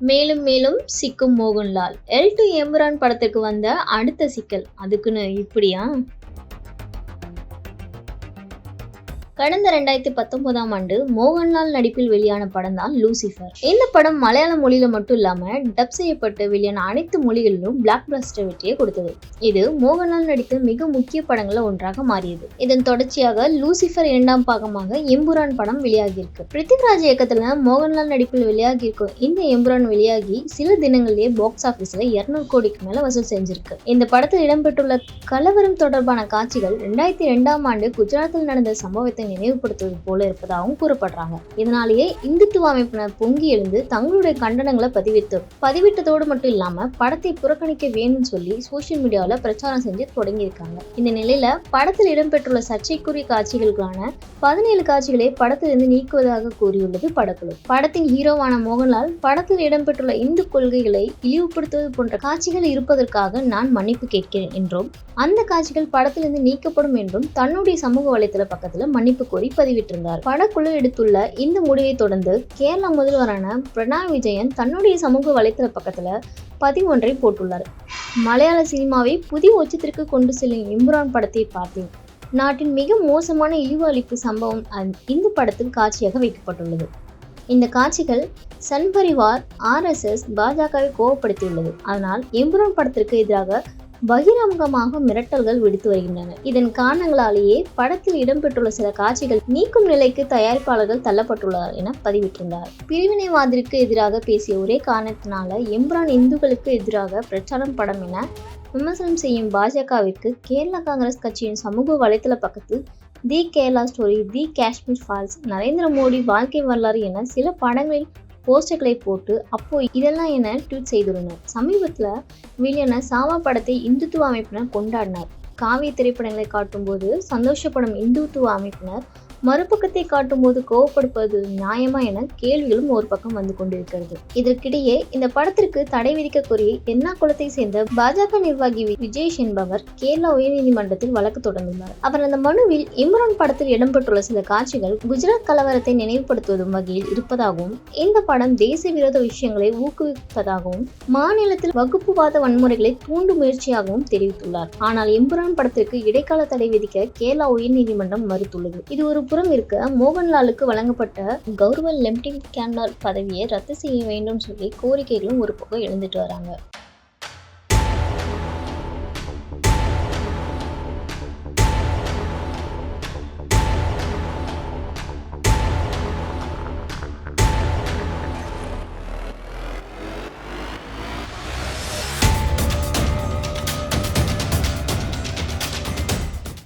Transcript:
மேலும் மேலும் சிக்கும் மோகன்லால். எல் டு எம்ரான் படத்துக்கு வந்த அடுத்த சிக்கல் அதுக்குன்னு இப்படியா? கடந்த ரெண்டாயிரத்தி பத்தொன்பதாம் ஆண்டு மோகன்லால் நடிப்பில் வெளியான படம் தான் லூசிஃபர். இந்த படம் மலையாள மொழியில மட்டும் இல்லாம டப் செய்யப்பட்டு வெளியான அனைத்து மொழிகளிலும் பிளாக் பஸ்டர் வெற்றியை கொடுத்தது. இது மோகன்லால் நடித்த மிக முக்கிய படங்களில் ஒன்றாக மாறியது. இதன் தொடர்ச்சியாக லூசிஃபர் இரண்டாம் பாகமாக எம்புரான் படம் வெளியாகியிருக்கு. பிருத்திவிராஜ் இயக்கத்துல மோகன்லால் நடிப்பில் வெளியாகியிருக்கும் இந்த எம்புரான் வெளியாகி சில தினங்களிலேயே பாக்ஸ் ஆபீஸ்ல இருநூறு கோடிக்கு மேல வசூல் செஞ்சிருக்கு. இந்த படத்தில் இடம்பெற்றுள்ள கலவரம் தொடர்பான காட்சிகள் ரெண்டாயிரத்தி ரெண்டாம் ஆண்டு குஜராத்தில் நடந்த சம்பவத்தை நினைவுபடுத்துவது போல இருப்பதாகவும் கூறப்படுறாங்க. இதனாலேயே இந்துத்துவ அமைப்பினர் பொங்கி எழுந்து தங்களுடைய கண்டனங்களை பதிவிட்டு பதிவிட்டதோடு மட்டும் இல்லாம படத்தை புறக்கணிக்க வேணும்னு சொல்லி சோசியல் மீடியாவில் பிரச்சாரம் செஞ்சு தொடங்கியிருக்காங்க. இந்த நிலையில படத்தில் இடம்பெற்றுள்ள சர்ச்சைக்குரிய காட்சிகளுக்கான பதினேழு காட்சிகளை படத்திலிருந்து நீக்குவதாக கூறியுள்ளது படக்குழு. படத்தின் ஹீரோவான மோகன்லால் படத்தில் இடம்பெற்றுள்ள இந்து கொள்கைகளை இழிவுபடுத்துவது போன்ற காட்சிகள் இருப்பதற்காக நான் மன்னிப்பு கேட்கிறேன் என்றும் அந்த காட்சிகள் படத்திலிருந்து நீக்கப்படும் என்றும் தன்னுடைய சமூக வலைதள பக்கத்தில் மன்னிப்பு கோரி பதிவிட்டிருந்தார். படக்குழு எடுத்துள்ள இந்த முடிவை தொடர்ந்து கேரள முதல்வரான பிரணாய் விஜயன் தன்னுடைய சமூக வலைதள பக்கத்துல பதிவொன்றை போட்டுள்ளார். மலையாள சினிமாவை புதிய உச்சத்திற்கு கொண்டு செல்லும் இம்ரான் படத்தை பார்த்தேன். நாட்டின் மிக மோசமான இழிவு அளிப்பு சம்பவம் இந்த படத்தில் காட்சியாக வைக்கப்பட்டுள்ளது. இந்த காட்சிகள் சன் பரிவார் ஆர்எஸ்எஸ் பாஜகவை கோவப்படுத்தியுள்ளது. அதனால் எம்புரான் படத்திற்கு எதிராக பகிரங்கமாக மிரட்டல்கள் விடுத்து வருகின்றன. இதன் காரணங்களாலேயே படத்தில் இடம்பெற்றுள்ள சில காட்சிகள் நீக்கும் நிலைக்கு தயாரிப்பாளர்கள் தள்ளப்பட்டுள்ளார் என பதிவிட்டிருந்தார். பிரிவினைவாதிற்கு எதிராக பேசிய ஒரே காரணத்தினால எம்ரான் இந்துக்களுக்கு எதிராக பிரச்சாரம் படம் என விமர்சனம் செய்யும் பாஜகவிற்கு கேரள காங்கிரஸ் கட்சியின் சமூக வலைதள பக்கத்தில் the Kerala story the Kashmir files Narendra Modi வாழ்க்கை வரலாறு என சில படங்களில் போஸ்டர்களை போட்டு அப்போ இதெல்லாம் என ட்வீட் செய்துள்ளனர். சமீபத்தில் வெளியான சாமா படத்தை இந்துத்துவ அமைப்பினர் கொண்டாடினார். காவிய திரைப்படங்களை காட்டும்போது சந்தோஷப்படும் இந்துத்துவ அமைப்பினர் மறுபக்கத்தை காட்டும்போது கோவப்படுப்பது நியாயமா என கேள்விகளும் ஒரு பக்கம் வந்து கொண்டிருக்கிறது. இதற்கிடையே இந்த படத்திற்கு தடை விதிக்க கோரி குளத்தை சேர்ந்த பாஜக நிர்வாகி விஜேஷ் என்பவர் கேரளா உயர்நீதிமன்றத்தில் வழக்கு தொடர்ந்துள்ளார். அவர் அந்த மனுவில் இம்ரான் படத்தில் இடம்பெற்றுள்ள சில காட்சிகள் குஜராத் கலவரத்தை நினைவுபடுத்துவதும் வகையில் இருப்பதாகவும் இந்த படம் தேசிய விரோத விஷயங்களை ஊக்குவிப்பதாகவும் மாநிலத்தில் வகுப்புவாத வன்முறைகளை தூண்டும் முயற்சியாகவும் தெரிவித்துள்ளார். ஆனால் இம்ரான் படத்திற்கு இடைக்கால தடை விதிக்க கேரளா உயர்நீதிமன்றம் மறுத்துள்ளது. இது ஒரு புறம் இருக்க மோகன்லாலுக்கு வழங்கப்பட்ட கௌரவ லெப்டினன்ட் கேர்னல் பதவியை ரத்து செய்ய வேண்டும் சொல்லி கோரிக்கைகளும் ஒரு பக்கம் எழுந்துட்டு வராங்க.